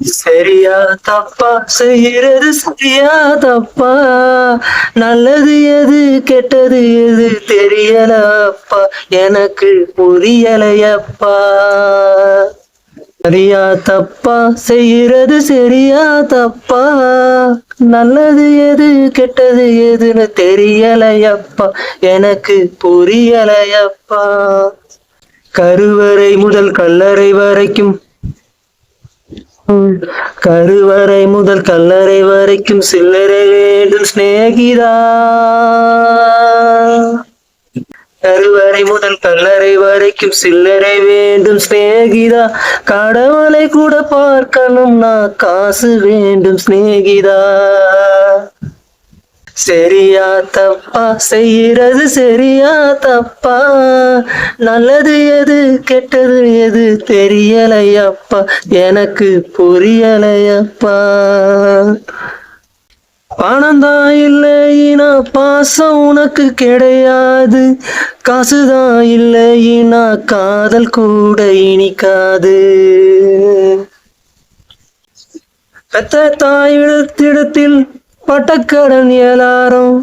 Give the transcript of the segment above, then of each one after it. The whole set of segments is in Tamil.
சரியா தப்பா செய்யறது சரியா தப்பா நல்லது எது கெட்டது எது தெரியலப்பா. எனக்கு புரியலையப்பா. சரியா தப்பா செய்யறது சரியா தப்பா நல்லது எது கெட்டது எதுன்னு தெரியலையப்பா. எனக்கு புரியலையப்பா. கருவறை முதல் கல்லறை வரைக்கும் கருவறை முதல் கல்லறை வரைக்கும் சில்லறை வேண்டும் சிநேகிதா. கருவறை முதல் கல்லறை வரைக்கும் சில்லறை வேண்டும் சிநேகிதா. கடவுளை கூட பார்க்கணும்னா காசு வேண்டும் சிநேகிதா. சரியா தப்பா செய்யறது சரியா தப்பா நல்லது எது கெட்டது எது தெரியலையப்பா எனக்கு புரியலையப்பா. பணம்தான் இல்லையினா பாசம் உனக்கு கிடையாது. காசுதான் இல்லையினா காதல் கூட இனிக்காது. பெத்த தாயிடத்திடத்தில் பட்டக்கடன் எல்லாரும்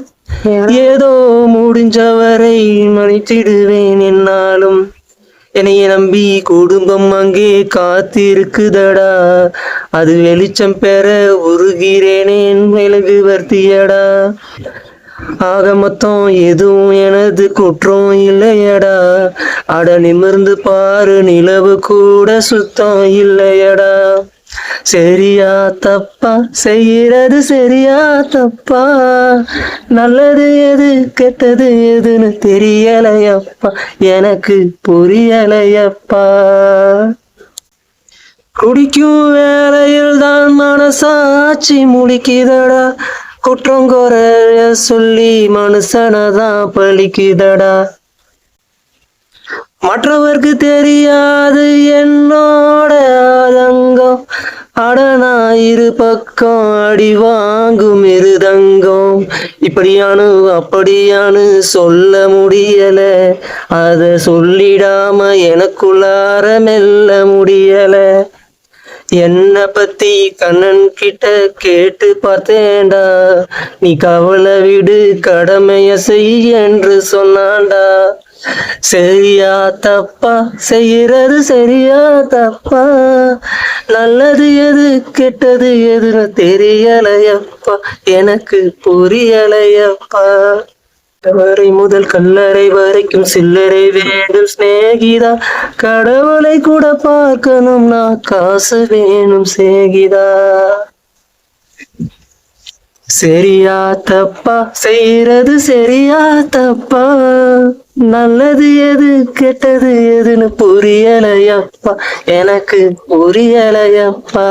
ஏதோ முடிஞ்சவரை மன்னிச்சிடுவேன் என்னாலும். என்னைய நம்பி குடும்பம் அங்கே காத்திருக்குதடா. அது வெளிச்சம் பெற உருகிறேனேன் மெழுகு வர்த்தியடா. ஆக மொத்தம் எதுவும் எனது குற்றம் இல்லையடா. அட நிமிர்ந்து பாரு நிலவு கூட சுத்தம் இல்லையடா. சரியா தப்பா? செய்யறது சரியா தப்பா? நல்லது எது கெட்டது எதுன்னு தெரியலையப்பா. எனக்கு புரியலையப்பா. குடிக்கும் வேலையில் தான் மனசாட்சி முடிக்குதடா குற்றம் குறைய சொல்லி மனுஷனை தான் பழிக்குதடா. மற்றவர்க்கு தெரியாது என்னோட ஆதங்கம். அடனா இரு பக்கம் அடி வாங்கும் இருதங்கம் இப்படியானு அப்படியானு சொல்ல முடியல. அத சொல்லிடாம எனக்குள்ளார மெல்ல முடியல. என்ன பத்தி கண்ணன் கிட்ட கேட்டு பார்த்தேன்டா. நீ கவலை விடு கடமைய செய் என்று சொன்னான்டா. சரியா தப்பா செய்யறது சரியா தப்பா நல்லது எது கெட்டது எதுன்னு தெரியலையப்பா. எனக்கு புரியலையப்பா. வரை முதல் கல்லறை வரைக்கும் சில்லறை வேண்டும் சிநேகிதா. கடவுளை கூட பார்க்கணும்னா காசு வேணும் சிநேகிதா. சரியா தப்பா செய்யறது சரியா தப்பா நல்லது எது கெட்டது எதுன்னு புரியலையப்பா. எனக்கு புரியலையப்பா.